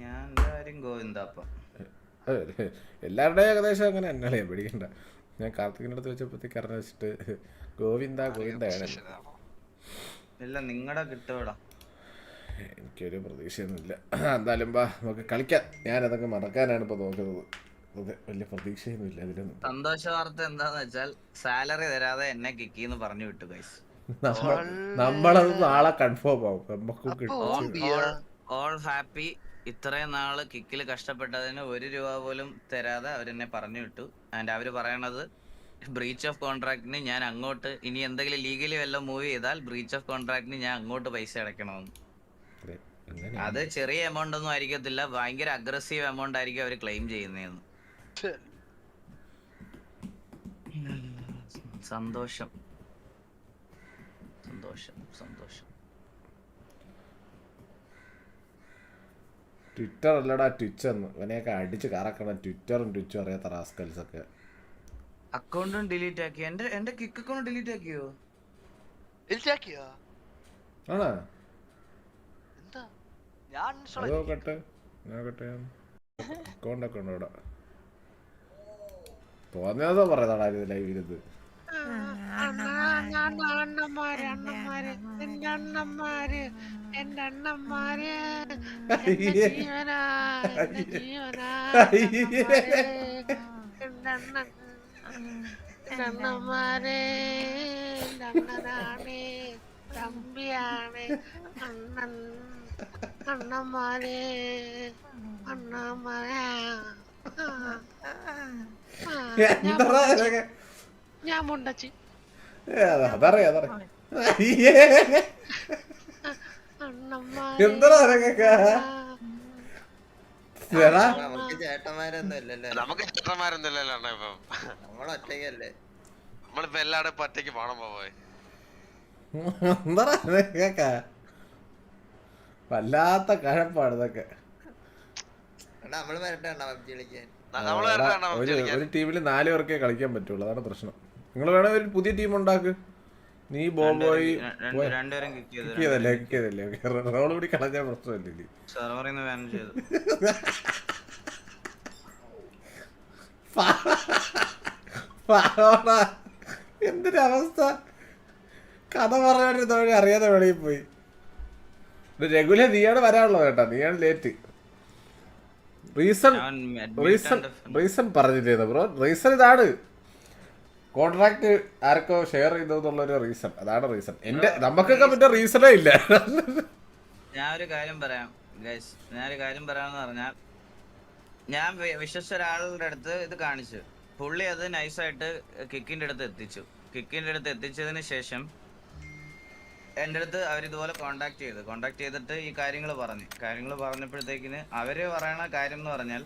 ഞാൻ എല്ലാവരും ഗോവിന്ദാപ്പ. എല്ലാവരുടെയും ഏകദേശം അങ്ങനെ തന്നെയല്ലേ പേടിക്കണ്ട. ഞാൻ കാർത്തികിന്റെ അടുത്ത് വെച്ചപ്പോഴത്തേക്ക് അറിഞ്ഞ വെച്ചിട്ട് ഗോവിന്ദ ഗോവിന്ദയാണ് ഇല്ല നിങ്ങടെ കിട്ടുവടാ. എനിക്കൊരു പ്രതീക്ഷയൊന്നുമില്ല. എന്തായാലും ബാ നമുക്ക് കളിക്കാം. ഞാൻ അതൊക്കെ മറക്കാനാണ് ഇപ്പൊ നോക്കുന്നത്. വലിയ പ്രതീക്ഷയൊന്നുമില്ല അതിലൊന്നും. സന്തോഷ വാർത്ത എന്താന്ന് വെച്ചാൽ സാലറി തരാതെ എന്നെ കിക്കിന്ന് പറഞ്ഞു വിട്ടു ഗൈസ് നമ്മളത് നാളെ കൺഫേം ആവും. നമുക്ക് കിട്ടും. ഓൾ ഹാപ്പി ഇത്രയും നാൾ കിക്കിൽ കഷ്ടപ്പെട്ടതിന് ഒരു രൂപ പോലും തരാതെ അവരെന്നെ പറഞ്ഞു വിട്ടു. ആൻഡ് അവർ പറയണത് ബ്രീച്ച് ഓഫ് കോൺട്രാക്ടിന് ഞാൻ അങ്ങോട്ട് ഇനി എന്തെങ്കിലും ലീഗലി വല്ല മൂവ് ചെയ്താൽ ബ്രീച്ച് ഓഫ് കോൺട്രാക്ടിന് ഞാൻ അങ്ങോട്ട് പൈസ അടയ്ക്കണമെന്ന്. അത് ചെറിയ എമൗണ്ട് ഒന്നും ആയിരിക്കത്തില്ല ഭയങ്കര അഗ്രസീവ് എമൗണ്ട് ആയിരിക്കും അവർ ക്ലെയിം ചെയ്യുന്നതെന്ന്. സന്തോഷം. സന്തോഷം സന്തോഷം. ട്വിറ്റർ അല്ലടാ ട്വിച്ച് എന്ന്. ഇവനെയൊക്കെ അടിച്ച് കറക്കണം ട്വിറ്ററും ട്വിച്ചും അറിയാത്ത റാസ്കൽസ് ഒക്കെ അക്കൗണ്ടും ഡിലീറ്റ് ആക്കി. എന്റെ എന്റെ കിക്ക് അക്കൗണ്ട് ഡിലീറ്റ് ആക്കിയോ? ഇല്ലാക്കിയോ ആണോ? എന്താ? ഞാൻ നോക്കട്ടെ. നോക്കട്ടെ. അക്കൗണ്ടൊക്കെ ഉണ്ടോ ഇവിടെ. തോന്നിയതോ പറയുന്നതാടാ ഇത് ലൈവിലിത് അണ്ണന്മാര് അണ്ണന്മാര് എന്റെ അണ്ണന്മാര് എന്റെ അണ്ണന്മാര്. ജീവനാ ജീവനാ എന്റെ അണ്ണൻ എന്റെ അണ്ണന്മാര് എന്റെ അണ്ണനാണ് തമ്പിയാണ് അണ്ണൻ അണ്ണന്മാരെ അണ്ണന്മാരാ ഞാൻ മുണ്ടച്ചി. അതറിയാം അതറിയാം. നമുക്ക് ചേട്ടന്മാരൊന്നും ഇല്ലല്ലോ അണ്ണാ ഇപ്പം. നമ്മൾ ഒറ്റയ്ക്കല്ലേ? നമ്മളിപ്പോ എല്ലാവരും ഇപ്പൊ ഒറ്റയ്ക്ക് പോണം പോയി എന്താടാ ഇതൊക്കെ വല്ലാത്ത കഴപ്പാണ് ഇതൊക്കെ. നമ്മൾ വരട്ടെ പബ്ജി കളിക്കാൻ. നമ്മൾ ഒരു ടീമിൽ നാല് പേർക്കേ കളിക്കാൻ പറ്റുള്ളൂ. അതാണ് പ്രശ്നം. നിങ്ങൾ വേണേ ഒരു പുതിയ ടീം ഉണ്ടാക്ക്. നീ ബോംബോയി രണ്ടുപേരും കിക്ക് ചെയ്തു കിക്ക് ചെയ്തല്ലേ കിക്ക് ചെയ്തല്ലേ. റോൾ കൂടി കളഞ്ഞാൽ പ്രശ്നമല്ലേ എന്തൊരു അവസ്ഥ. കഥ പറയാൻ അറിയാതെ വെളിയിൽ പോയി. രഘുല നീയാണ് വരാനുള്ളത് കേട്ടോ നീയാണ് ലേറ്റ് റീസൺ റീസൺ റീസൺ പറഞ്ഞില്ലേ ബ്രോ? റീസൺ ഇതാണ്. കോൺട്രാക്ട് ആർക്കോ ഷെയർ ചെയ്തു എന്നുള്ളൊരു റീസൺ അതാണ് റീസൺ എന്റെ നമുക്കൊക്കെ മറ്റേ റീസണേ ഇല്ല. ഞാൻ ഒരു കാര്യം പറയാം ഗൈസ് ഞാൻ ഒരു കാര്യം പറയാന്ന് പറഞ്ഞാൽ ഞാൻ വിശ്വസിച്ച ഒരാളുടെ അടുത്ത് ഇത് കാണിച്ചു. പുള്ളി അത് നൈസായിട്ട് കിക്കിന്റെ അടുത്ത് എത്തിച്ചു. കിക്കിന്റെ അടുത്ത് എത്തിച്ചതിന് ശേഷം എന്റെ അടുത്ത് അവരിതുപോലെ കോണ്ടാക്ട് ചെയ്തു. കോണ്ടാക്ട് ചെയ്തിട്ട് ഈ കാര്യങ്ങൾ പറഞ്ഞു. കാര്യങ്ങൾ പറഞ്ഞപ്പോഴത്തേക്കിന് അവർ പറയണ കാര്യം എന്ന് പറഞ്ഞാൽ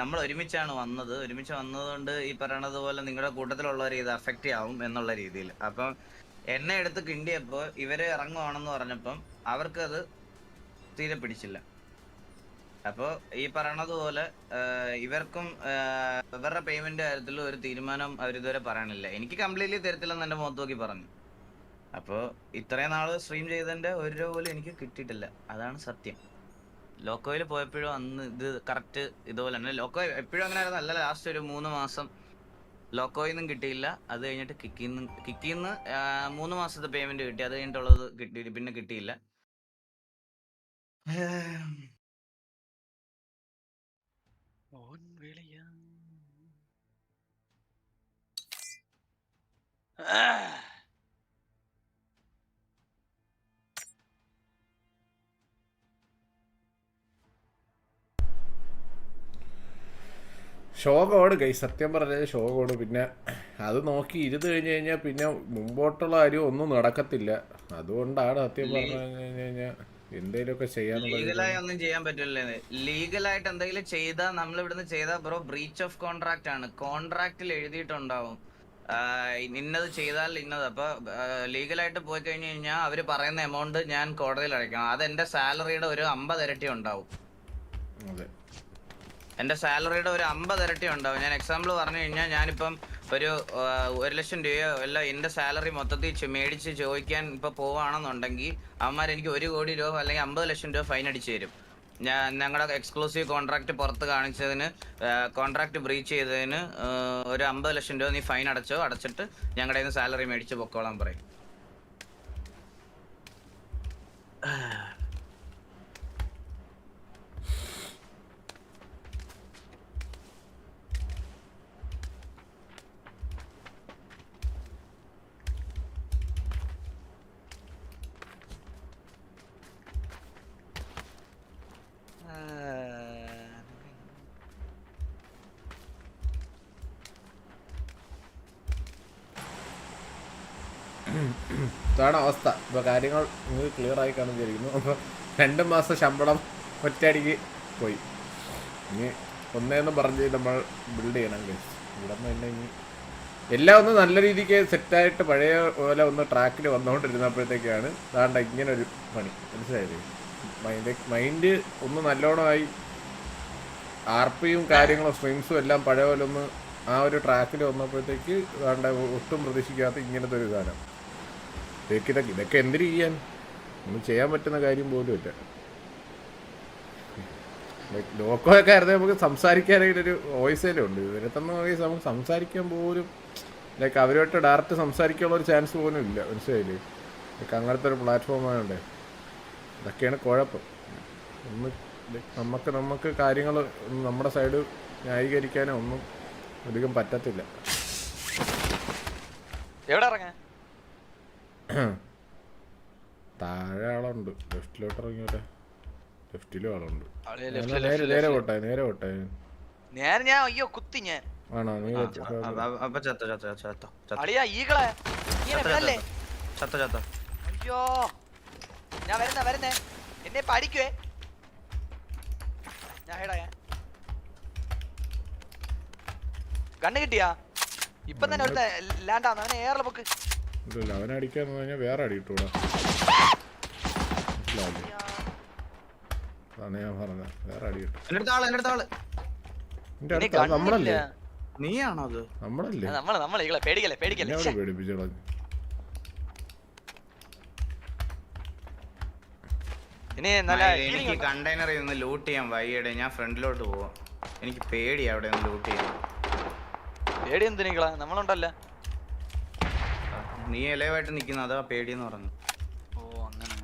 നമ്മൾ ഒരുമിച്ചാണ് വന്നത്. ഒരുമിച്ച് വന്നതുകൊണ്ട് ഈ പറയണത് പോലെ നിങ്ങളുടെ കൂട്ടത്തിലുള്ളവർ ഇത് അഫക്റ്റ് ആവും എന്നുള്ള രീതിയിൽ. അപ്പം എന്നെ എടുത്ത് കിണ്ടിയപ്പോൾ ഇവർ ഇറങ്ങുവാണെന്ന് പറഞ്ഞപ്പം അവർക്കത് തീരെ പിടിച്ചില്ല. അപ്പോൾ ഈ പറയണത് പോലെ ഇവർക്കും ഇവരുടെ പേയ്മെന്റ് കാര്യത്തിൽ ഒരു തീരുമാനം അവരിതുവരെ പറയണില്ല. എനിക്ക് കംപ്ലീറ്റ്ലി തരത്തില്ലെന്ന് എന്റെ മുഖത്ത് നോക്കി പറഞ്ഞു. അപ്പോൾ ഇത്രയും നാൾ സ്ട്രീം ചെയ്തതിന്റെ ഒരു രൂപ പോലും എനിക്ക് കിട്ടിയിട്ടില്ല. അതാണ് സത്യം. ലോക്കോയിൽ പോയപ്പോഴും അന്ന് ഇത് കറക്റ്റ് ഇതുപോലെ തന്നെ. ലോക്കോ എപ്പോഴും അങ്ങനെ ആയിരുന്നു. അല്ല ലാസ്റ്റ് ഒരു മൂന്ന് മാസം ലോക്കോയിൽ നിന്നും കിട്ടിയില്ല. അത് കഴിഞ്ഞിട്ട് കിക്കിൽ നിന്ന് കിക്കിൽ നിന്ന് മൂന്ന് മാസത്തെ പേയ്മെന്റ് കിട്ടി. അത് കഴിഞ്ഞിട്ടുള്ളത് കിട്ടി പിന്നെ കിട്ടിയില്ല. ഷോകോട് കൈ സത്യം പറഞ്ഞാൽ ഷോകോട് പിന്നെ അത് നോക്കി ഇരുന്ന് കഴിഞ്ഞ് കഴിഞ്ഞാൽ പിന്നെ മുമ്പോട്ടുള്ള കാര്യം ഒന്നും നടക്കത്തില്ല. അതുകൊണ്ടാണ് സത്യം പറഞ്ഞു കഴിഞ്ഞ് കഴിഞ്ഞാൽ എന്തെങ്കിലുമൊക്കെ ലീഗലായി ഒന്നും ചെയ്യാൻ പറ്റില്ല ലീഗലായിട്ട് എന്തെങ്കിലും ചെയ്താൽ നമ്മൾ ഇവിടുന്ന് ചെയ്താൽ ബ്രോ ബ്രീച്ച് ഓഫ് കോൺട്രാക്ട് ആണ്. കോൺട്രാക്റ്റിൽ എഴുതിയിട്ടുണ്ടാവും. ഇന്നത് ചെയ്താൽ ഇന്നത്. അപ്പൊ ലീഗലായിട്ട് പോയി കഴിഞ്ഞു കഴിഞ്ഞാൽ അവർ പറയുന്ന എമൗണ്ട് ഞാൻ കോടതിയിൽ അടയ്ക്കണം. അത് എന്റെ സാലറിയുടെ ഒരു അമ്പത് ഇരട്ടി ഉണ്ടാവും. അതെ. എന്റെ സാലറിയുടെ ഒരു അമ്പത് ഇരട്ടി ഉണ്ടാവും. ഞാൻ എക്സാമ്പിൾ പറഞ്ഞു കഴിഞ്ഞാൽ ഞാനിപ്പം ഒരു ഒരു ലക്ഷം രൂപയോ അല്ല എന്റെ സാലറി മൊത്തത്തിൽ മേടിച്ച് ചോദിക്കാൻ ഇപ്പൊ പോവാണെന്നുണ്ടെങ്കിൽ അവന്മാർ എനിക്ക് ഒരു കോടി രൂപ അല്ലെങ്കിൽ അമ്പത് ലക്ഷം രൂപ ഫൈൻ അടിച്ചു തരും. ഞാൻ ഞങ്ങളുടെ എക്സ്ക്ലൂസീവ് കോൺട്രാക്ട് പുറത്ത് കാണിച്ചതിന് കോൺട്രാക്ട് ബ്രീച്ച് ചെയ്തതിന് ഒരു അമ്പത് ലക്ഷം രൂപ നീ ഫൈൻ അടച്ചോ അടച്ചിട്ട് ഞങ്ങളുടെ സാലറി മേടിച്ച് പൊക്കോളാൻ പറയും. ഇതാണ് അവസ്ഥ. ഇപ്പോൾ കാര്യങ്ങൾ നിങ്ങൾക്ക് ക്ലിയർ ആയി കാണും വിചാരിക്കുന്നു അപ്പോൾ രണ്ട് മാസം ശമ്പളം ഒറ്റയടിക്ക് പോയി. ഇനി ഒന്നേന്ന് പറഞ്ഞ് നമ്മൾ ബിൽഡ് ചെയ്യണം. ഇവിടെ നിന്ന് തന്നെ ഇനി എല്ലാം ഒന്ന് നല്ല രീതിക്ക് സെറ്റായിട്ട് പഴയ പോലെ ഒന്ന് ട്രാക്കിൽ വന്നുകൊണ്ടിരുന്നപ്പോഴത്തേക്കാണ് അതാണ്ട് ഇങ്ങനെ ഒരു പണി. മനസ്സിലായില്ലേ? മൈൻഡ് മൈൻഡ് ഒന്ന് നല്ലോണമായി ആർ പിയും കാര്യങ്ങളും സ്ട്രീംസും എല്ലാം പഴയ പോലെ ഒന്ന് ആ ഒരു ട്രാക്കിൽ വന്നപ്പോഴത്തേക്ക് അതാണ്ട് ഒട്ടും പ്രതീക്ഷിക്കാത്ത ഇങ്ങനത്തെ ഒരു കാലം. ഇതൊക്കെ ഇതൊക്കെ ഇതൊക്കെ എന്തിനു ചെയ്യാൻ? ഒന്നും ചെയ്യാൻ പറ്റുന്ന കാര്യം പോലും ഇല്ല. ലോക്കോയൊക്കെ ആയിരുന്നു നമുക്ക് സംസാരിക്കാനായിട്ടൊരു വോയിസേലും ഉണ്ട് ഇവരെ തന്നെ വോയിസ് നമുക്ക് സംസാരിക്കാൻ പോലും ലൈക്ക് അവരുമായിട്ട് ഡയറക്റ്റ് സംസാരിക്കാനുള്ള ഒരു ചാൻസ് പോലും ഇല്ല. മനസ്സിലായില്ലേ? ലൈക്ക് അങ്ങനത്തെ ഒരു പ്ലാറ്റ്ഫോം ആയതുകൊണ്ട് ഇതൊക്കെയാണ് കുഴപ്പം. ഒന്ന് നമുക്ക് നമുക്ക് കാര്യങ്ങൾ നമ്മുടെ സൈഡ് ന്യായീകരിക്കാനോ ഒന്നും അധികം പറ്റത്തില്ല. എവിടെ ഇറങ്ങാ താഴെ ആളുണ്ട്. ലെഫ്റ്റിലോട്ട് ഇറങ്ങിയോട്ടെ ലെഫ്റ്റിലും ആളുണ്ട്. നേരെ നേരെ. പോട്ടെ നേരെ പോട്ടെ. ഞാൻ ഞാൻ അയ്യോ കുത്തി ഞാൻ. ആണോ? നീ അപ്പൊ ചത്ത ചത്ത ചത്ത ചത്ത അളിയാ ഈകളെ. ചത്ത ചത്ത അയ്യോ. ഞാൻ വരുന്ന വരുന്നേ. എന്നെ പഠിക്കുവേ. ഞാൻ ഹേടാ ഞാൻ. കണ്ണ് കിട്ടിയാ? ഇപ്പൊ തന്നെ ഒരുത്ത ലാൻഡ് ആവുന്നു അവനെ ഏറെ പൊക്ക്. ഇല്ല അവനെ അടിക്കാന്ന് പറഞ്ഞാൽ വേറെ അടി കിട്ടൂടാ മനസ്സിലാവില്ലേ അതാണ് ഞാൻ പറഞ്ഞത്. വേറെ അടി കിട്ടും എന്റെ അടുത്ത ആൾ എന്റെ അടുത്ത ആൾ. എന്റെ ഇനി അടുത്ത് നമ്മളല്ലേ? നീയാണോ അത്? നമ്മളല്ലേ? നമ്മൾ ഇങ്ങളെ പേടിക്കല്ലേ പേടിക്കല്ലേ. ഇനി നല്ല എനിക്ക്? കണ്ടെയ്നറിൽ നിന്ന് ലൂട്ട് ചെയ്യാൻ വയ്യടെ ഞാൻ ഫ്രണ്ടിലോട്ട് പോവാം. എനിക്ക് പേടിയാ അവിടെ നിന്ന് ലൂട്ട് ചെയ്യാൻ. പേടി എന്തിനാ നമ്മളുണ്ടല്ലോ. നീ ഇലവായിട്ട് നിൽക്കുന്ന. അതാ എന്ന് പറഞ്ഞു. ഓ അങ്ങനെ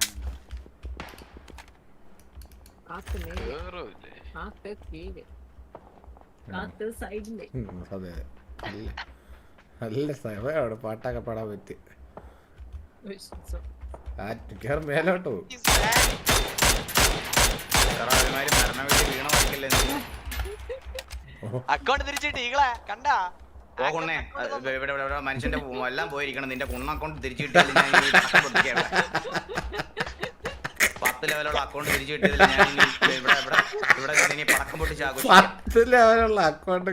അതെ. നല്ല സമയമാണ് പാട്ടൊക്കെ പാടാൻ പറ്റി. മിക്കവാറും മേലോട്ട് പോകും അക്കൗണ്ട് തിരിച്ചിട്ട് ഈകളെ കണ്ടാ? ഇവിടെ ഇവിടെ മനുഷ്യന്റെ എല്ലാം പോയിരിക്കണം. നിന്റെ കുണ്ണ അക്കൗണ്ട് തിരിച്ചു കിട്ടിയാൽ ഞാൻ. പത്ത് ലെവലുള്ള അക്കൗണ്ട് തിരിച്ചു കിട്ടിയതിൽ ഞാൻ ഇനി ഇവിടെ ഇവിടെ ഇവിടെ ഇനി പടക്കം പൊട്ടിച്ച് ആഘോഷിക്കാം. പത്ത് ലെവലുള്ള അക്കൗണ്ട്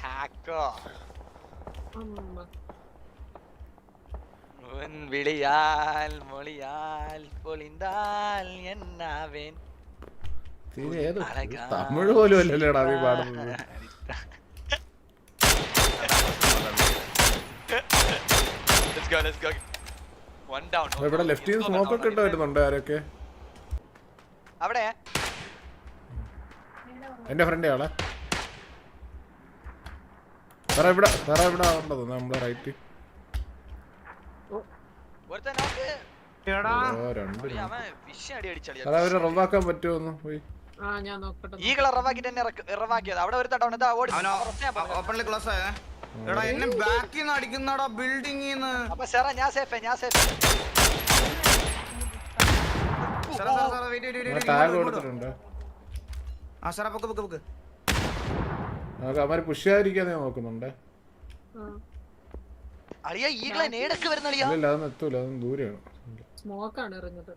ഹാക്കോ വിളിയാൽ മൊളിയാൽ പൊളിന്താൽ എന്നാവേൻ. തമിഴ് പോലും അല്ലല്ലോടാ നീ പാടുന്നത് ഇവിടെ ലെഫ്റ്റിൽ നിന്ന് സ്മോക്ക് ഒക്കെ ഇട്ട് വരുന്നുണ്ട് ആരൊക്കെ അവിടെ എന്റെ ഫ്രണ്ട് ആളെ സാറേ ഇവിടെ സാറേ ഇവിടെ ഉണ്ടത് നമ്മളെ റൈറ്റ് അവരെ റവാക്കാൻ പറ്റുമോ ഒന്ന് പോയി ഈ കളർ തന്നെ ഇറവാക്കിയത്. അവിടെ ഒരു പറഞ്ഞു. ഓപ്പണിൽ ക്ലോസ് ആയേ. എടാ എന്നെ ബാക്കിൽ നിന്ന് അടിക്കുന്നടാ ബിൽഡിംഗിൽ നിന്ന് അപ്പൊ സെറ ഞാൻ സേഫേ ഞാൻ സേഫ് ആ സാറേ പൊക്ക് പൊക്ക് പുഷ് ഈ ഈകളെ നേടക്ക് വരുന്ന അളിയ അതൊന്നും എത്തൂല അതൊന്നും ദൂരെയാണ്. സ്മോക്കാണ് എറിഞ്ഞത്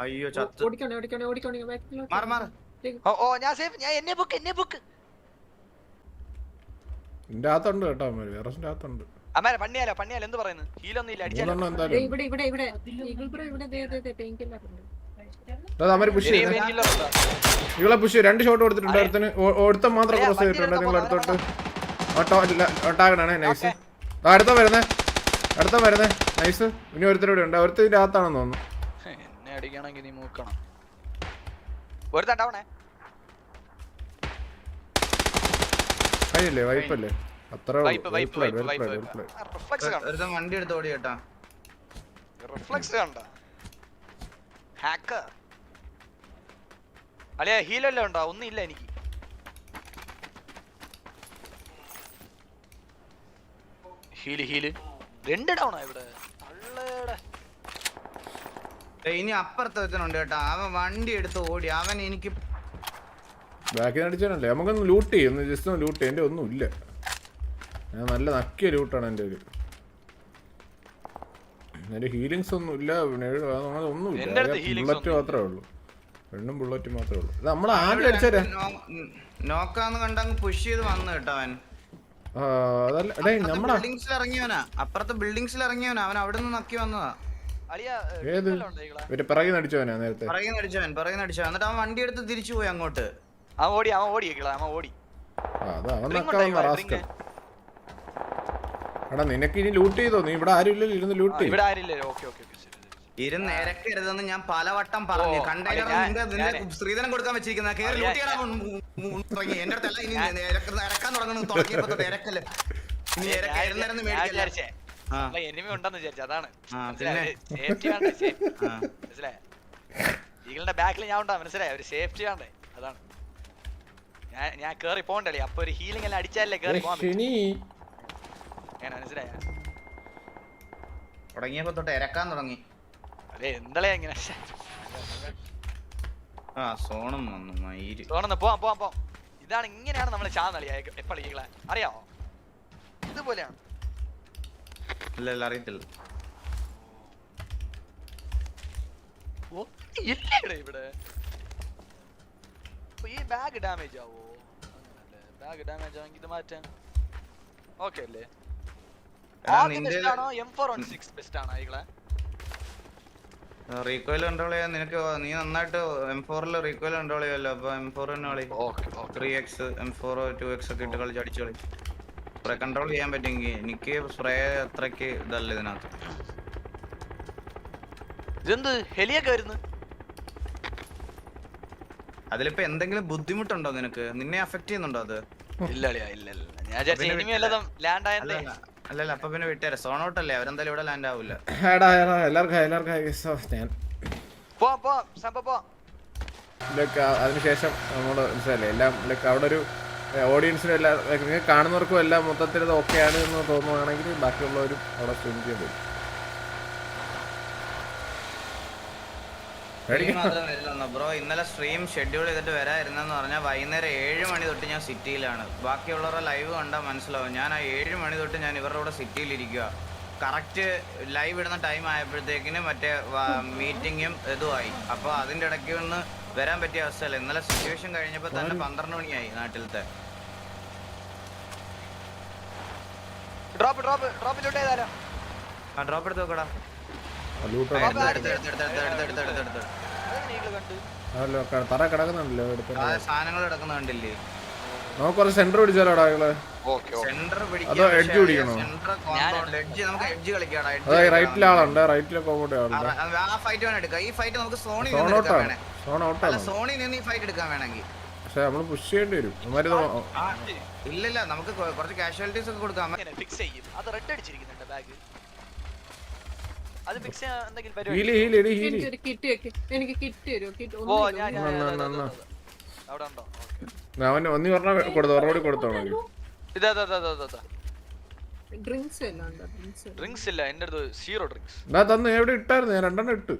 അയ്യോ ചത്ത്. ഓടിക്കണേ ഓടിക്കണേ ഓടിക്കണേ ബാക്കിലോട്ട് മാറ് മാറ്. ഓ ഓ ഞാൻ സേഫ് ഞാൻ എന്നെ ബുക്ക് എന്നെ ബുക്ക് ഇണ്ടാത്തണ്ട് അകത്തുണ്ട് കേട്ടോ അമ്മേ വേറെ അകത്തുണ്ട്. അമ്മാരെ പണ്ണിയാലോ പണ്ണിയാലോ എന്ത് പറയുന്നു? ഹീലൊന്നും ഇല്ല അടിച്ചാലോ ഇവിടെ ഇവിടെ ഇവിടെ. ഈഗിൾ ബ്രോ ഇവിടെ ദേ ദേ ദേ പെയിൻ കില്ലർ ഉണ്ട്? നിങ്ങളെ പുഷ് രണ്ട് ഷോട്ട് കൊടുത്തിട്ടുണ്ട് ഒരുത്തന്. ഒ- മാത്രം ക്രോസ് ചെയ്തിട്ടുണ്ട് നിങ്ങൾ അടുത്തോട്ട്. ഓട്ടോ ഒട്ടാകണേ നൈസ് അടുത്ത വരുന്നേ. അടുത്ത വരുന്നേ. നൈസ് ഇനി ഒരുത്തരും ഇവിടെ ഉണ്ട്. അകത്താണെന്ന് തോന്നുന്നു. അടിക്കണമെങ്കിൽ നീ മൂക്കണം. ഒരു തണ്ടാവണേ കഴിഞ്ഞില്ലേ വൈപ്പല്ലേ? അത്ര vibe vibe vibe vibe. Reflex കണ്ട ഒരുത്തൻ വണ്ടി എടുത്ത് ഓടി കേട്ടാ. റിഫ്ലക്സ് കണ്ട? ഹാക്കർ അളിയ ഹീലല്ലോ ഉണ്ടോ? ഒന്നും എനിക്ക്. ഹീൽ ഹീൽ രണ്ട് ഡൗണാ ഇവിടെ. അള്ളേടെ. ഇനി അപ്പുറത്തെ വെച്ചനുണ്ട് കേട്ടോ. അവൻ വണ്ടി എടുത്ത് ഓടി. അവൻ എനിക്ക് ബാക്കിൽ അടിച്ചാണല്ലേ നമുക്കൊന്ന് ലൂട്ട് ചെയ്യും. ഒന്ന് ജസ്റ്റ് ഒന്ന് ലൂട്ട് ചെയ്യും. എന്റെ ഒന്നും ഇല്ല. ഞാൻ നല്ല നക്കിയ ലൂട്ടാണ് എന്റെ ഒരു എന്റെ ഹീലിങ്സ് ഒന്നും ഇല്ല. ഒന്നും ഇല്ല. ബുള്ളറ്റ് മാത്രമേ ഉള്ളൂ. രണ്ടും ബുള്ളറ്റ് മാത്രമേ ഉള്ളൂ. നമ്മൾ ആദ്യം അടിച്ചാലേ നോക്കാന്ന് കണ്ടങ്ങ് പുഷ് ചെയ്ത് വന്നു കേട്ടോ അവൻ. അതല്ല. എടേ നമ്മളാ ബിൽഡിങ്സിൽ ഇറങ്ങിയവനാ. അപ്പുറത്തെ ബിൽഡിങ്സിൽ ഇറങ്ങിയവനാ. അവൻ അവിടെ നിന്ന് നക്കി വന്നതാ. ഏത്? ഇവർ പിറകിൽ നടിച്ചവനാ നേരത്തെ. പിറകിൽ നടിച്ചവൻ പിറകിൽ നടിച്ചവൻ. എന്നിട്ട് അവൻ വണ്ടി എടുത്ത് തിരിച്ചു പോയി അങ്ങോട്ട്. അവൻ ഓടി അവൻ ഓടി അവൻ ഓടി. എടാ നിനക്ക് ഇനി ലൂട്ട് ചെയ്തോ? നീ ഇവിടെ ആരുമില്ലല്ലോ ഇരുന്ന് ലൂട്ട് ഇവിടെ ആരില്ലല്ലോ ഓക്കെ ഓക്കെ ഇരുന്ന് ഇരക്കരുതെന്ന് ഞാൻ പലവട്ടം പറഞ്ഞു. കണ്ടെയ്നർ നിന്റെ നിന്റെ സ്ത്രീധനം കൊടുക്കാൻ വെച്ചിരിക്കുന്ന. കേറി ലൂട്ട് ചെയ്യാൻ തുടങ്ങി. എന്റെ അടുത്തല്ല ഇനി ഇരക്കാൻ തുടങ്ങുന്നു. തുടങ്ങിയപ്പോ ഇരക്കല്ലേ. ഇനി ഇരക്ക ഇരുന്നിരുന്ന് മേടിക്കല്ലേ. എനിമി ഉണ്ടെന്ന് വിചാരിച്ചു. അതാണ്. മനസ്സിലായോ? സേഫ്റ്റി വേണ്ടേ മനസ്സിലായോ? ഈകളുടെ ബാക്കിൽ ഞാൻ ഉണ്ടാ മനസ്സിലായോ? ഒരു സേഫ്റ്റി വേണ്ടേ അതാണ്. ഞാൻ ഞാൻ കേറി പോകണ്ടല്ലേ അപ്പൊ ഒരു ഹീലിംഗ് എല്ലാം അടിച്ചാലേ കേറി പോകാൻ ഞാൻ മനസ്സിലായ? തുടങ്ങിയപ്പോ തൊട്ട് ഇരക്കാൻ തുടങ്ങി. അതെ എന്തളയാ ഇങ്ങനെ? ആ സോണും വന്നു മയിര് തോന്നുന്നു പോവാം പോവാം പോവാം. ഇതാണ് ഇങ്ങനെയാണ് നമ്മൾ ചാന്നളി എപ്പോൾ ഈകളെ അറിയാവോ? ഇതുപോലെയാണ്. ഇല്ല ഇല്ല അറിയത്തില്ല. ഓ ഇവിടെ. ഈ ബാഗ് ഡാമേജ് ആവോ? അങ്ങനല്ലേ ബാഗ് ഡാമേജ് ആണെങ്കിൽ ഇത് മാറ്റാം ഓക്കെ അല്ലേ? റീകോയിൽ കൺട്രോൾ ചെയ്യാൻ നിനക്ക് നീ നന്നായിട്ട് എം ഫോറിൽ റീകോയിൽ കൺട്രോൾ ചെയ്യുമല്ലോ അപ്പൊ എം ഫോർ തന്നെ കളി. Three X M four two X ഒക്കെ ഇട്ട് കളിച്ച് അടിച്ചു കളി സ്പ്രേ കൺട്രോൾ ചെയ്യാൻ പറ്റുമെങ്കിൽ എനിക്ക് സ്പ്രേ അത്രയ്ക്ക് ഇതല്ല ഇതിനകത്ത്. ഇതെന്ത്? ഹെലിയൊക്കെ വരുന്നു. അതിലിപ്പോ എന്തെങ്കിലും ബുദ്ധിമുട്ടുണ്ടോ നിനക്ക്? നിന്നെ അഫക്ട് ചെയ്യുന്നുണ്ടോ അത്? ഇല്ല ഇല്ല ഇല്ല ഞാൻ വിചാരിച്ച എനിമി അല്ല ലാൻഡ് ആയതേ അല്ലല്ല അപ്പൊ പിന്നെ വിട്ടേരെ. സോൺ ഔട്ട് അല്ലേ? അവരെന്തായാലും ഇവിടെ ലാൻഡ് ആവില്ല എടാ എടാ എല്ലാവർക്കും എല്ലാവർക്കും. ഓഫ് ഞാൻ പോ പോ സംഭവം പോ ലൈക്ക് അതിനുശേഷം നമ്മൾ മനസ്സിലല്ലേ എല്ലാം ലൈക്ക് അവിടെ ഒരു ഓഡിയൻസിനും എല്ലാം like നിങ്ങൾ കാണുന്നവർക്കും എല്ലാം മൊത്തത്തിൽ ഇത് ഓക്കെ ആണ് എന്ന് തോന്നുവാണെങ്കിൽ ബാക്കിയുള്ളവരും അവിടെ സ്ട്രീം ചെയ്യാൻ പോയി ബ്രോ ഇന്നലെ സ്ട്രീം ഷെഡ്യൂൾ ചെയ്തിട്ട് വരായിരുന്നെന്ന് പറഞ്ഞാൽ വൈകുന്നേരം ഏഴ് മണി തൊട്ട് ഞാൻ സിറ്റിയിലാണ് ബാക്കിയുള്ളവരുടെ ലൈവ് കണ്ടാൽ മനസ്സിലാവും. ഞാൻ ആ ഏഴ് മണി തൊട്ട് ഞാൻ ഇവരുടെ കൂടെ സിറ്റിയിൽ ഇരിക്കുക കറക്റ്റ് ലൈവ് ഇടുന്ന ടൈം ആയപ്പോഴത്തേക്കിന് മറ്റേ മീറ്റിങ്ങും ഇതുമായി. അപ്പോൾ അതിന്റെ ഇടയ്ക്ക് ഒന്ന് വരാൻ പറ്റിയ അവസ്ഥയല്ല. ഇന്നലെ സിറ്റുവേഷൻ കഴിഞ്ഞപ്പോൾ തന്നെ പന്ത്രണ്ട് മണിയായി നാട്ടിലത്തെ. ഡ്രോപ്പ് ഡ്രോപ്പ് ഡ്രോപ്പ് ലൂട്ട് ആ ഡ്രോപ്പ് എടുത്ത് നോക്കടാ സാധനങ്ങൾ കിടക്കുന്നുണ്ടല്ലേ നമുക്ക് കുറച്ച് സെന്റർ പിടിച്ചാലോടാ ആളുകൾ അതോ എഡ്ജ് പിടിക്കണോ? അതെ റൈറ്റിൽ ആളുണ്ട്. റൈറ്റിലെ കോമ്പോട്ട് ആളുണ്ട്. പക്ഷെ നമ്മൾ പുഷ് ചെയ്യേണ്ടി വരും. ഇല്ലല്ല നമുക്ക് കുറച്ച് കാഷ്വാലിറ്റീസ് ഒക്കെ കൊടുക്കാം. എനിക്ക് കിറ്റ് എനിക്ക് കിറ്റ് തരുമോ? കിറ്റ് അവിടെ ഉണ്ടോ? അവൻ ഒന്നി പറഞ്ഞ കൊടുത്തു ഒരെണ്ണം കൊടുത്തോണോ ഇതാ ഇതാ ഇതാ ഇതാ ഡ്രിങ്ക്സ് ഡ്രിങ്ക്സ് ഇല്ല എന്റെ സീറോ ഡ്രിങ്ക്സ് ഞാൻ തന്നു എവിടെ ഇട്ടായിരുന്നു ഞാൻ രണ്ടെണ്ണം ഇട്ടു.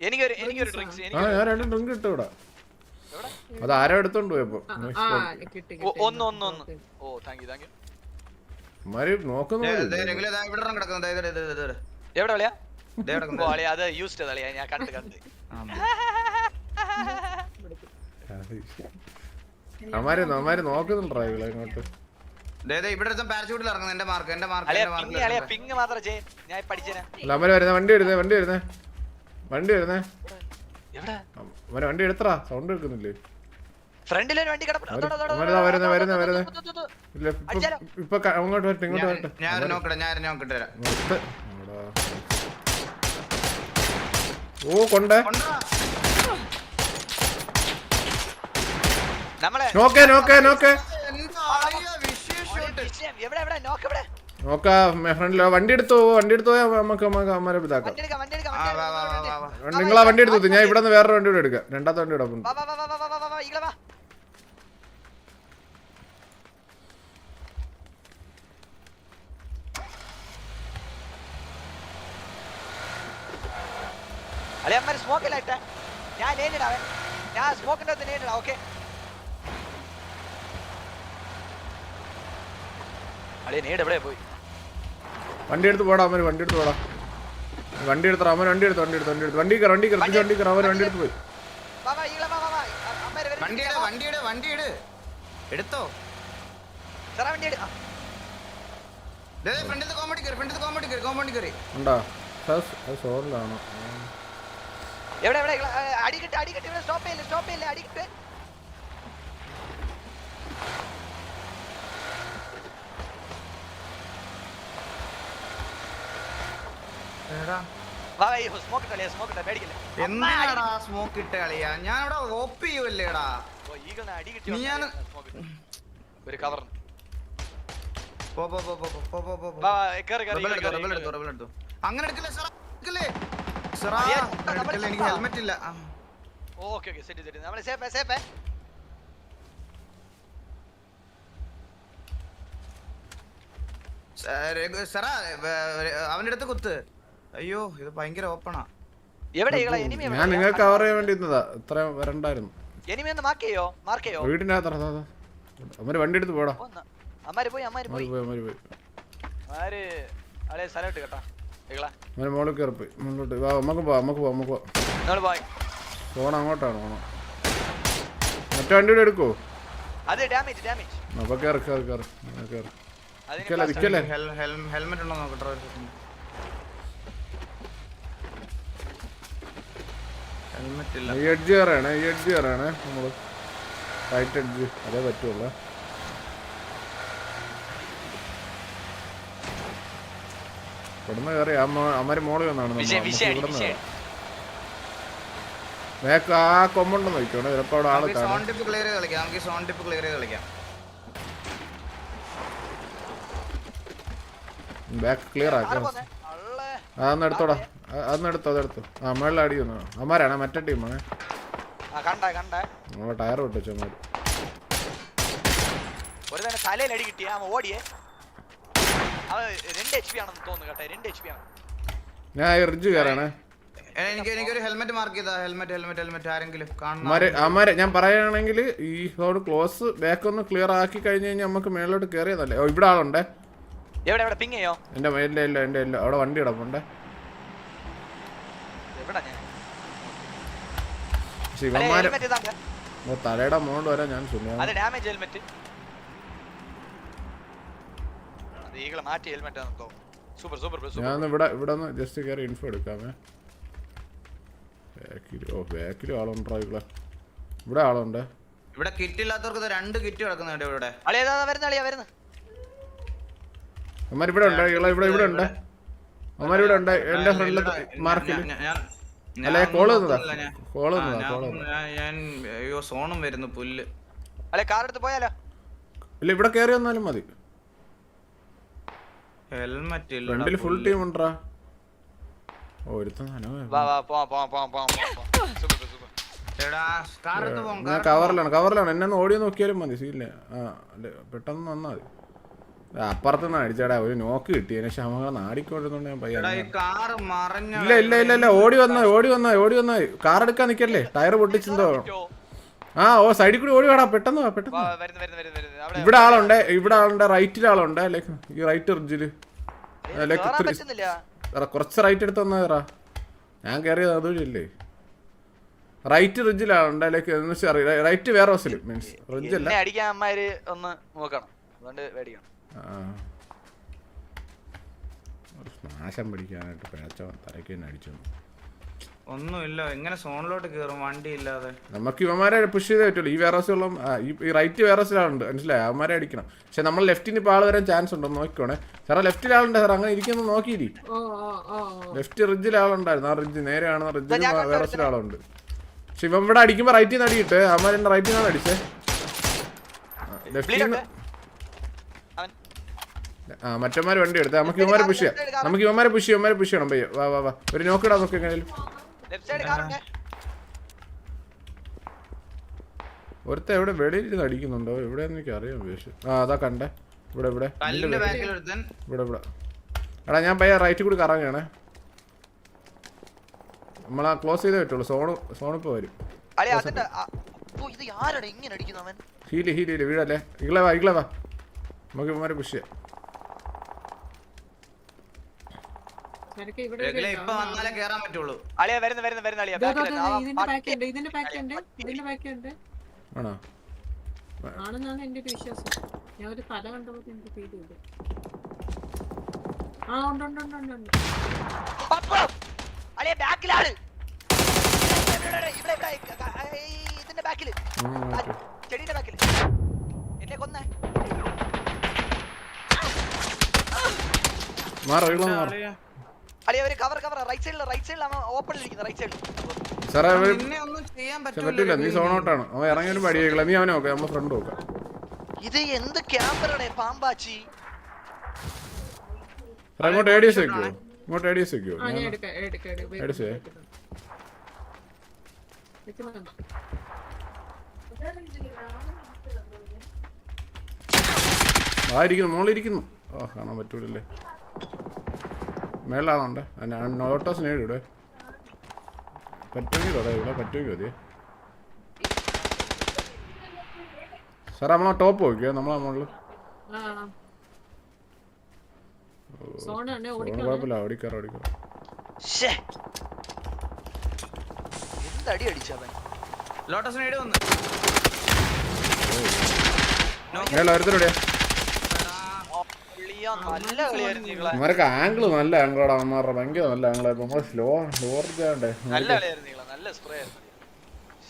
എനിക്ക് എനിക്ക് ഒരു ഡ്രിങ്ക്സ് ആ ഞാൻ രണ്ട് ഡ്രിങ്ക് ഇട്ടു അത് ആരോ എടുത്തോണ്ട് പോയപ്പോ ഒന്ന് ഒന്ന് ഒന്ന്. ഓ താങ്ക് യു താങ്ക് യു മാരി നോക്കുന്നു എവിടെ വിളിയാ അത് യൂസ്ഡ് കളിയാ ഞാൻ കണ്ട് കണ്ട്. അവന്മാര് അവന്മാര് നോക്കുന്നുണ്ടോ ഇവളെ ഇങ്ങോട്ട്? ഇവിടെ പാരച്യൂട്ടിൽ ഇറങ്ങുന്നു. എന്റെ മാർക്ക് എന്റെ മാർക്ക് പിങ് മാത്രം ചെയ് ഞാൻ പഠിച്ചേരാ. അല്ല അവന്മാര് വണ്ടി വരുന്നേ വണ്ടി വരുന്നേ. വണ്ടി വരുന്നേ. അമര വണ്ടി എടുത്തടാ സൗണ്ട് എടുക്കുന്നില്ലേ? ഫ്രണ്ടിലൊരു വണ്ടി ഇപ്പൊ അങ്ങോട്ട് വരട്ടെ ഇങ്ങോട്ട് വരട്ടെ. ഞാൻ നോക്കട്ടെ ഞാൻ നോക്കിട്ട് വരാം. ഓ കൊണ്ടേ? നോക്കേ നോക്കേ നോക്കേ. നോക്കാ വണ്ടി എടുത്തു? വണ്ടി എടുത്തു? നമുക്ക് നമുക്ക് അമ്മരെ നിങ്ങളാ വണ്ടി എടുത്തു ഞാൻ ഇവിടെ നിന്ന് വേറൊരു വണ്ടി കൂടെ എടുക്കാം. രണ്ടാമത്തെ വണ്ടി ഇടാം അല്ലേ അമ്മ സ്മോക്ക് ഇല്ല ഞാൻ ലേനിടാവേ ഞാൻ സ്മോക്കിന്റെ അകത്ത് ലേനിടാം ഓക്കെ വണ്ടി എടുത്ത് പോടാ അവന് വണ്ടി എടുത്ത് പോടാ വണ്ടി എടുത്ത് അവൻ വണ്ടി എടുത്ത് വണ്ടി എടുത്ത് വണ്ടി എടുത്ത് വണ്ടി കയറ വണ്ടി കയറി. വണ്ടി കയറ അവൻ വണ്ടി എടുത്ത് പോയി. എടുത്തോ? ഉണ്ടോ? സോറിലാണോ. എവിടെ എവിടെ? അടിക്കിട്ട് അടിക്കിട്ട് സ്റ്റോപ്പ് ചെയ്യില്ല സ്റ്റോപ്പ് ചെയ്യില്ല അടിക്കിട്ട് എന്താടാ സ്മോക്ക് ഇട്ട കളിയാ ഞാൻ അവിടെ ഓപ്പ് ചെയ്യുമല്ലേടാ ഒരു കവർ അങ്ങനെ എടുക്കല്ലേ എനിക്ക് ഇല്ല. സെറ്റ് സേഫ് സേഫ് അടുത്ത് കുത്ത്. അയ്യോ ഇത് ഭയങ്കര ഓപ്പണാ എവിടെ ഞാൻ നിങ്ങൾക്ക് കവർ ചെയ്യാൻ വേണ്ടി ഇരുന്നതാ ഇത്ര വരണ്ടായിരുന്നു. എനിമി ഒന്ന് മാർക്ക് ചെയ്യോ? മാർക്ക് ചെയ്യോ? വീടിന്റെ അകത്ത് അമ്മര് വണ്ടി എടുത്ത് പോടാ. അമ്മാര് പോയി അമ്മാര് അമ്മര് പോയി. അമ്മര് പോയി. ആര് അളെ സ്ഥലം ഇട്ട് കേട്ടാ അമ്മര് മോളിൽ കയറി പോയി. മുന്നോട്ട് വാ നമുക്ക് പോവാം നമുക്ക് പോവാം നമുക്ക് പോവാം. നിങ്ങൾ ഫോൺ അങ്ങോട്ടാണ് പോണം. മറ്റേ വണ്ടി കൂടെ എടുക്കോ? അത് ഡാമേജ് ഡാമേജ് അപ്പൊ കയറി കയറി കയറി കയറി ഹെൽമെറ്റ് ഉണ്ടോ നോക്കട്ടെ ഈ എഡ്ജ് കയറാണ് ഈ എഡ്ജ് കയറാണ് നമ്മൾ റൈറ്റ് എഡ്ജ് അതേ പറ്റുള്ള. ഇവിടുന്ന് കയറി അമ്മര് മോളിൽ വന്നാണ് ഇവിടുന്ന് ബാക്ക് ആ കൊമ്പുണ്ടെന്ന് നോക്കിക്കോണ്ട് ചിലപ്പോ അവിടെ ആൾ കാണും. ബാക്ക് ക്ലിയർ ആക്കാം. അതൊന്ന് എടുത്തോടാ. അതെടുത്തു എടുത്തോ ആ മേളിൽ അടി വന്നു അമ്മാരാണ് മറ്റേ ടീമാണ് ആ കണ്ടേ കണ്ടേ. നമ്മളെ ടയർ വിട്ടു അമ്മാര് ഒരു തന്നെ തലയിൽ അടി കിട്ടിയ അവൻ ഓടിയേ. അവൻ രണ്ട് എച്ച് പി ആണെന്ന് തോന്നുന്നു കേട്ടോ രണ്ട് എച്ച് പി ആണ്. ഞാൻ കയറാണേ. എനിക്ക് എനിക്കൊരു ഹെൽമെറ്റ് മാർക്ക് ചെയ്താ ഹെൽമെറ്റ് ഹെൽമെറ്റ് ഹെൽമെറ്റ് ആരെങ്കിലും കാണുന്ന ഞാൻ പറയുകയാണെങ്കിൽ ഈ റോഡ് ക്ലോസ് ബാക്ക് ഒന്ന് ക്ലിയർ ആക്കി കഴിഞ്ഞ് കഴിഞ്ഞാൽ നമുക്ക് മേളിലോട്ട് കയറിയതല്ലേ ഓ ഇവിടെ ആളുണ്ടേ. എവിടെ എവിടെ പിങ് ചെയ്യോ? എന്റെ ഇല്ല ഇല്ല എന്റെ ഇല്ല അവിടെ വണ്ടി കിടപ്പുണ്ടേ. എവിടെ ഞാൻ ഇവന്മാര് ഹെൽമെറ്റ് ഇതാണ്ട്. ഓ, തലയുടെ മോണ്ട് വരാൻ ഞാൻ സുനിയാ അത് ഡാമേജ് ഹെൽമെറ്റ് അത് ഈകളെ മാറ്റി ഹെൽമെറ്റ് ആണെന്ന് തോന്നുന്നു. സൂപ്പർ സൂപ്പർ സൂപ്പർ ഞാൻ ഇവിടെ ഇവിടെ ഒന്ന് ജസ്റ്റ് കയറി ഇൻഫോ എടുക്കാമേ. ബാക്കിൽ ഓ ബാക്കിൽ ആളുണ്ടോ ഇവിടെ ഇവിടെ ആളുണ്ട്. ഇവിടെ കിറ്റ് ഇല്ലാത്തവർക്ക് ഇത് രണ്ട് കിറ്റ് കിടക്കുന്നുണ്ട് ഇവിടെ. അളിയ വരുന്ന അളിയാ വരുന്ന. അമ്മാർ ഇവിടെ ഉണ്ട്? ഇവിടെ ഇവിടെ ഇവിടെ ഉണ്ട്. അമ്മാർ ഇവിടെ ഉണ്ട്. എന്റെ ഫ്രണ്ടിൽ മാർക്കിൽ ഞാൻ- ഞാൻ- സോണം വരുന്നു പുല്ല്. കാർ എടുത്ത് പോയാലോ? ഇല്ല ഇവിടെ കേറി വന്നാലും മതി. ഹെൽമറ്റ് ഫുൾ ടീം ഉണ്ടറാ കവറിലാണ് കവറിലാണ് എന്നെ ഓടി നോക്കിയാലും മതി സീല്ലേ ആ പെട്ടെന്ന് വന്നാൽ മതി. അപ്പുറത്ത് നിന്ന് അടിച്ചാടാ. ഒരു നോക്ക് കിട്ടി എന്നെ ശമങ്ങൾ നാടിക്കൊണ്ടിരുന്നോണ്ട് ഞാൻ പയ്യ ഇല്ല ഇല്ല ഇല്ല ഇല്ല. ഓടി വന്നോ ഓടി വന്നോ ഓടി വന്നോ. കാർ എടുക്കാൻ നിക്കല്ലേ? ടയർ പൊട്ടിച്ചെന്തോ. ആ ഓ സൈഡിൽ കൂടി ഓടി വേടാ. പെട്ടെന്ന് വാ പെട്ടെന്ന് ഇവിടെ ആളുണ്ട് ഇവിടെ ആളുണ്ട് റൈറ്റിൽ ആളുണ്ട്. ലൈക്ക് ഈ റൈറ്റ് റിഡ്ജിൽ കുറച്ച് റൈറ്റ് എടുത്ത് വന്നാ കയറാ ഞാൻ കയറിയത് അതുവഴിയല്ലേ റൈറ്റ് റിഡ്ജിലാളുണ്ട് ലൈക്ക് റൈറ്റ് വേറെ ഹൗസിൽ മീൻസ് റിഡ്ജ് അല്ല. അടിക്കാൻ അമ്മമാര് ഒന്ന് നോക്കണം. അതുകൊണ്ട് പേടിക്കണം. ആ. ഒരു സ്മാശം പിടിക്കാനായിട്ട് പിഴച്ച തലയ്ക്ക് തന്നെ അടിച്ചു. ഒന്നുമില്ല. എങ്ങനെ സോണിലോട്ട് കേറും. വണ്ടി ഇല്ലാതെ നമുക്ക് ഇവന്മാരെ പുഷ് ചെയ്തേ പറ്റുള്ളൂ. ഈ വേറോസുകളും ഈ റൈറ്റ് വേറോസിലാളുണ്ട് മനസ്സിലായി? അവന്മാരെ അടിക്കണം. പക്ഷെ നമ്മൾ ലെഫ്റ്റിന് ഇപ്പൊ ആൾ വരാൻ ചാൻസ് ഉണ്ടോ? നോക്കിക്കോണേ. സാറേ ലെഫ്റ്റിൽ ആളുണ്ട്. സാർ അങ്ങനെ ഇരിക്കുന്നു നോക്കിയിരി. ലെഫ്റ്റ് റിഡ്ജിൽ ആളുണ്ടായിരുന്നു. ആ റിഡ്ജ് നേരെ കാണുന്ന റിഡ്ജിൽ വേറോസിൽ ആളുണ്ട്. പക്ഷെ ഇവൻ ഇവിടെ അടിക്കുമ്പോ റൈറ്റിൽ നിന്ന് അടിയിട്ട് അവന്മാരെ റൈറ്റിൽ നിന്നാണ് അടിച്ചേ. ലെഫ്റ്റിൽ നിന്ന് ആ മറ്റന്മാർ വണ്ടി എടുത്ത്. നമുക്ക് ഇവന്മാരെ പുഷ് ചെയ്യാം. നമുക്ക് ഇവന്മാരെ പുഷ് ചെയ്യാം ഇവന്മാരെ പുഷ് ചെയ്യണം. പയ്യോ വാ വാ വാ. ഒരു നോക്കിടാ നോക്കി എങ്ങനെയും ഒരുത്ത എവിടെ വെളിയിൽ ഇരുന്ന് അടിക്കുന്നുണ്ടോ? എവിടെയാന്ന് എനിക്ക് അറിയാം പക്ഷേ ആ അതാ കണ്ടേ. ഇവിടെ ഇവിടെ. ഇവിടെ ഇവിടെ. എടാ ഞാൻ പയ്യ റൈറ്റ് കൂടി കറങ്ങുകയാണേ. നമ്മളാ ക്ലോസ് ചെയ്തേ പറ്റുള്ളൂ. സോണ് ഇപ്പൊ വരും. അളിയ അതിന്റെ ഓ ഇത് ആരാണ് ഇങ്ങനെ അടിക്കുന്നു അവൻ ഹീൽ ഹീൽ. ഹീൽ വീടല്ലേ ഇഗ്ലവാ ഇഗ്ലവാ നമുക്ക് ഇവന്മാരെ പുഷ് ചെയ്യാം നിനക്ക് ഇവിടെ ഒരു രഗിലെ ഇപ്പൊ വന്നാലേ കേറാൻ പറ്റുള്ളൂ. അളിയ വരുന്ന വരുന്ന വരുന്ന അളിയ ഇതിന്റെ ബാക്കി ഉണ്ട് ഇതിന്റെ ബാക്കി ഉണ്ട് ഇതിന്റെ ബാക്കി ഉണ്ട്. ആണോ? ആണെന്നാണ് എന്റെ ഒരു വിശ്വാസം. ഞാൻ ഒരു തല കണ്ടപ്പോൾ എനിക്ക് ഫീൽ ചെയ്തു. ആ ഉണ്ട് ഉണ്ട് ഉണ്ട് ഉണ്ട് ഉണ്ട്. അളിയ ബാക്കിലാണ് ഇവിടെ, ഇവിടെ, ഇതിന്റെ ബാക്കിൽ. ചെടിയുടെ ബാക്കിൽ. എന്നെ കൊന്നേ. മാറോ മാറോ. കവർ കവർ റൈറ്റ് സൈഡിൽ റൈറ്റ് സൈഡിൽ അവൻ ഓപ്പണിൽ ഇരിക്കുന്നത് റൈറ്റ് സൈഡിൽ സാറേ പറ്റില്ല നീ സോണോട്ടാണ് അവൻ നീ അവനെ നോക്കാം ഫ്രണ്ട് നോക്കാം. ഇത് എന്ത് പാമ്പാച്ചി? ഇങ്ങോട്ട് ആ ഇരിക്കുന്നു മോളിരിക്കുന്നു ആ കാണാൻ പറ്റൂലല്ലേ? മേളിലാണോണ്ടേ. നോട്ടോസ് നേടിവിടെ പറ്റുമെങ്കിൽ അതെ ഇവിടെ പറ്റുമെങ്കിൽ മതി. സാറേ നമ്മളെ ടോപ്പ് നോക്കിയോ? നമ്മളെ മുകളിൽ കുഴപ്പമില്ല ഓടിക്കാറ ഓടിക്കാറ. ലോട്ടസ് നേടി വന്ന്. ആംഗിൾ നല്ല ആംഗിളാടാ ഭയങ്കര നല്ല ആംഗിളായിരുന്നു സ്ലോ സ്ലോ നല്ല കളിയായിരുന്നു നല്ല സ്പ്രേ ആയിരുന്നു.